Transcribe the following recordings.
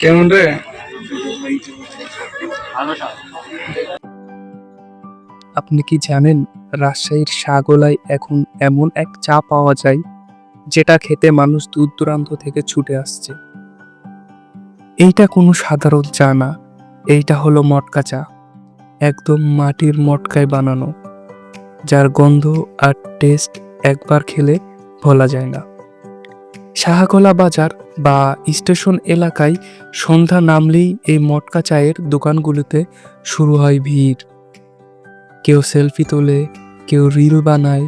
কেমন রে? আপনি কি জানেন রাজশাহীর সাগলায় এখন এমন এক চা পাওয়া যায় যেটা খেতে মানুষ দূর দূরান্ত থেকে ছুটে আসছে? এইটা কোনো সাধারণ চা না এইটা হলো মটকা চা একদম মাটির মটকায় বানানো যার গন্ধ আর টেস্ট একবার খেলে ভোলা যায় না। শাহগোলা বাজার বা স্টেশন এলাকায় সন্ধ্যা নামলেই এই মটকা চায়ের দোকানগুলোতে শুরু হয় ভিড়। কেউ সেলফি তোলে, কেউ রিল বানায়,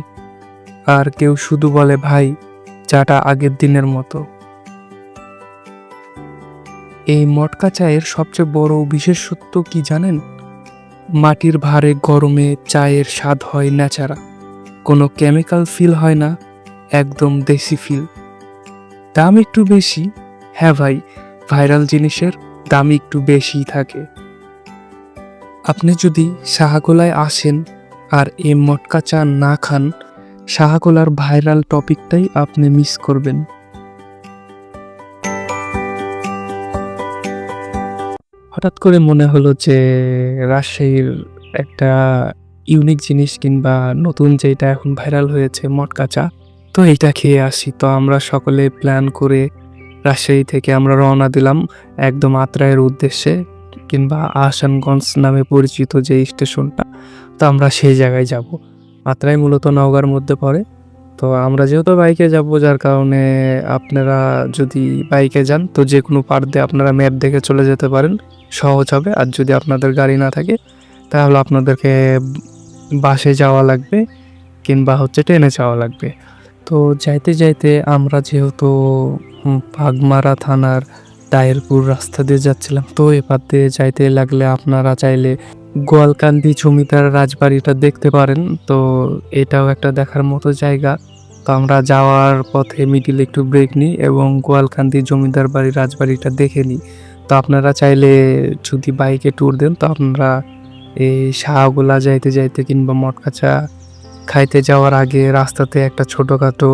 আর কেউ শুধু বলে, ভাই, চাটা আগের দিনের মতো। এই মটকা চায়ের সবচেয়ে বড় বিশেষত্ব কি জানেন? মাটির ভারে গরমে চায়ের স্বাদ হয় ন্যাচারা। কোনো কেমিক্যাল ফিল হয় না, একদম দেশি ফিল। দাম একটু বেশি। হ্যাঁ ভাই, ভাইরাল জিনিসের দাম একটু বেশিই থাকে। আপনি যদি শাহগোলায় আসেন আর এ মটকা চা না খান, শাহগোলার ভাইরাল টপিকটাই আপনি মিস করবেন। হঠাৎ করে মনে হলো যে রাজশাহীর একটা ইউনিক জিনিস কিংবা নতুন যেটা এখন ভাইরাল হয়েছে মটকা চা তো এইটা খেয়ে আসি। তো আমরা সকলে প্ল্যান করে রাজশাহী থেকে আমরা রওনা দিলাম একদম আত্রায়ের উদ্দেশ্যে কিংবা আসানগঞ্জ নামে পরিচিত যে স্টেশনটা। তো আমরা সেই জায়গায় যাব। মাত্রাই মূলত নওগাঁর মধ্যে পড়ে। তো আমরা যেহেতু বাইকে যাব, যার কারণে আপনারা যদি বাইকে যান, তো যে কোনো পার দিয়ে আপনারা ম্যাপ দেখে চলে যেতে পারেন। সহজ হবে। আর যদি আপনাদের গাড়ি না থাকে, তাহলে আপনাদেরকে বাসে যাওয়া লাগবে কিংবা হচ্ছে ট্রেনে যাওয়া লাগবে। তো যাইতে যাইতে আমরা যেহেতু হুম, বাগমারা থানার দায়েরপুর রাস্তা দিয়ে যাচ্ছিলাম তো এপার দিয়ে যাইতে লাগলে আপনারা চাইলে গোয়ালকান্দি জমিদার রাজবাড়িটা দেখতে পারেন। তো এটাও একটা দেখার মতো জায়গা। তো আমরা যাওয়ার পথে মিডিল একটু ব্রেক নিই এবং গোয়ালকান্দি জমিদার বাড়ি রাজবাড়িটা দেখে নিই। তো আপনারা চাইলে যদি বাইকে ট্যুর দেন তো আপনারা এই শাহগোলা যাইতে যাইতে কিংবা মটকাচা খাইতে যাওয়ার আগে রাস্তাতে একটা ছোটোখাটো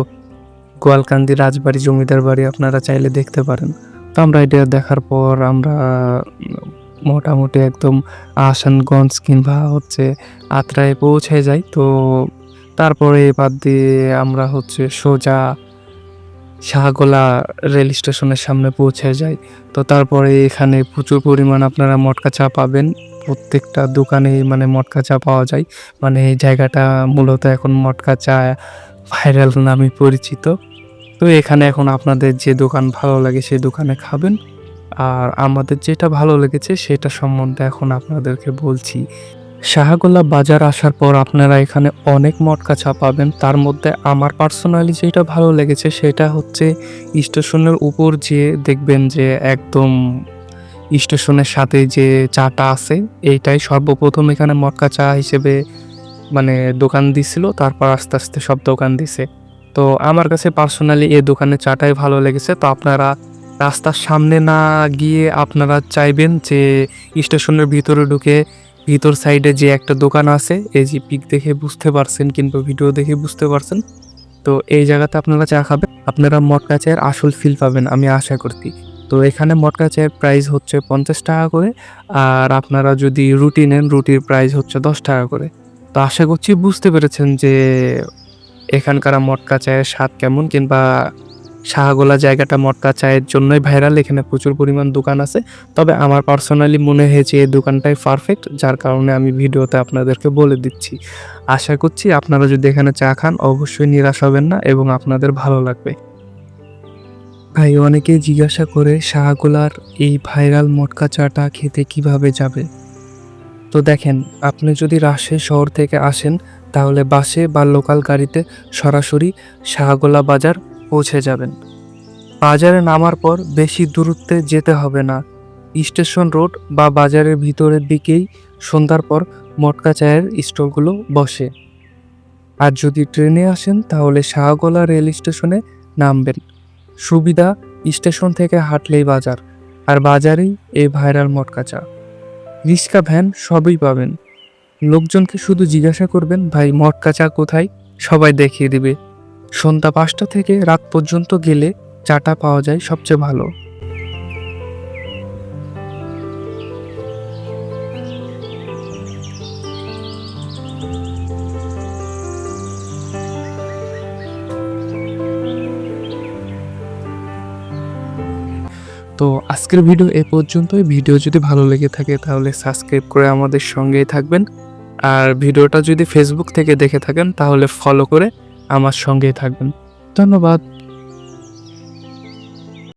গোয়ালকান্দি রাজবাড়ি জমিদার বাড়ি আপনারা চাইলে দেখতে পারেন। তো আমরা এটা দেখার পর আমরা মোটামুটি একদম আসানগঞ্জ কিংবা হচ্ছে আত্রায় পৌঁছে যাই। তো তারপরে বাদ দিয়ে আমরা হচ্ছে সোজা শাহগোলা রেল স্টেশনের সামনে পৌঁছে যায়। তো তারপরে এখানে প্রচুর পরিমাণ আপনারা মটকা চা পাবেন। প্রত্যেকটা দোকানে মানে মটকা চা পাওয়া যায়। মানে এই জায়গাটা মূলত এখন মটকা চা ভাইরাল নামে পরিচিত। তো এখানে এখন আপনাদের যে দোকান ভালো লাগে সেই দোকানে খাবেন। আর আমাদের যেটা ভালো লেগেছে সেটা সম্বন্ধে এখন আপনাদেরকে বলছি। শাহগোলা বাজার আসার পর আপনারা এখানে অনেক মটকা চা পাবেন। তার মধ্যে আমার পার্সোনালি যেটা ভালো লেগেছে সেটা হচ্ছে স্টেশনের উপর যে দেখবেন যে একদম স্টেশনের সাথে যে চাটা আছে, এইটাই সর্বপ্রথম এখানে মটকা চা হিসেবে মানে দোকান দিছিল, তারপর আস্তে আস্তে সব দোকান দিছে। তো আমার কাছে পার্সোনালি এই দোকানের চাটাই ভালো লেগেছে। তো আপনারা রাস্তার সামনে না গিয়ে আপনারা চাইবেন যে স্টেশনের ভিতরে ঢুকে ভিতর সাইডে যে একটা দোকান আছে, এই যে পিক দেখে বুঝতে পারছেন কিংবা ভিডিও দেখে বুঝতে পারছেন। তো এই জায়গাতে আপনারা চা খাবেন, আপনারা মটকা চায়ের আসল ফিল পাবেন, আমি আশা করছি। তো এখানে মটকা চায়ের প্রাইস হচ্ছে পঞ্চাশ টাকা করে, আর আপনারা যদি রুটি নেন, রুটির প্রাইস হচ্ছে দশ টাকা করে। তো আশা করছি বুঝতে পেরেছেন যে এখানকার মটকা চায়ের স্বাদ কেমন কিংবা শাহগোলা জায়গাটা মটকা চায়ের জন্যই ভাইরাল এখানে প্রচুর পরিমাণ দোকান আছে। তবে আমার পার্সোনালি মনে হয়েছে এই দোকানটাই পারফেক্ট যার কারণে আমি ভিডিওতে আপনাদেরকে বলে দিচ্ছি। আশা করছি আপনারা যদি এখানে চা খান, অবশ্যই নিরাশ হবেন না এবং আপনাদের ভালো লাগবে। ভাই অনেকেই জিজ্ঞাসা করে শাহগোলার এই ভাইরাল মটকা চাটা খেতে কীভাবে যাবে? তো দেখেন, আপনি যদি রাজশাহী শহর থেকে আসেন, তাহলে বাসে বা লোকাল গাড়িতে সরাসরি শাহগোলা বাজার পৌঁছে যাবেন। বাজারে নামার পর বেশি দূরত্বে যেতে হবে না। স্টেশন রোড বা বাজারের ভিতরের দিকেই সন্ধ্যার পর মটকা চায়ের স্টলগুলো বসে। আর যদি ট্রেনে আসেন, তাহলে শাহগোলা রেল স্টেশনে নামবেন। সুবিধা, স্টেশন থেকে হাঁটলেই বাজার, আর বাজারেই এই ভাইরাল মটকা চা। রিক্সা, ভ্যান সবই পাবেন। লোকজনকে শুধু জিজ্ঞাসা করবেন, ভাই, মটকা চা কোথায়? সবাই দেখিয়ে দিবে। সন্ধ্যা পাঁচটা থেকে রাত পর্যন্ত গেলে চাটা পাওয়া যায় সবচেয়ে ভালো। তো আজকের ভিডিও এ পর্যন্তই। ভিডিও যদি ভালো লেগে থাকে তাহলে সাবস্ক্রাইব করে আমাদের সঙ্গেই থাকবেন। আর ভিডিওটা যদি ফেসবুক থেকে দেখে থাকেন তাহলে ফলো করে আমার সঙ্গেই থাকবেন। ধন্যবাদ।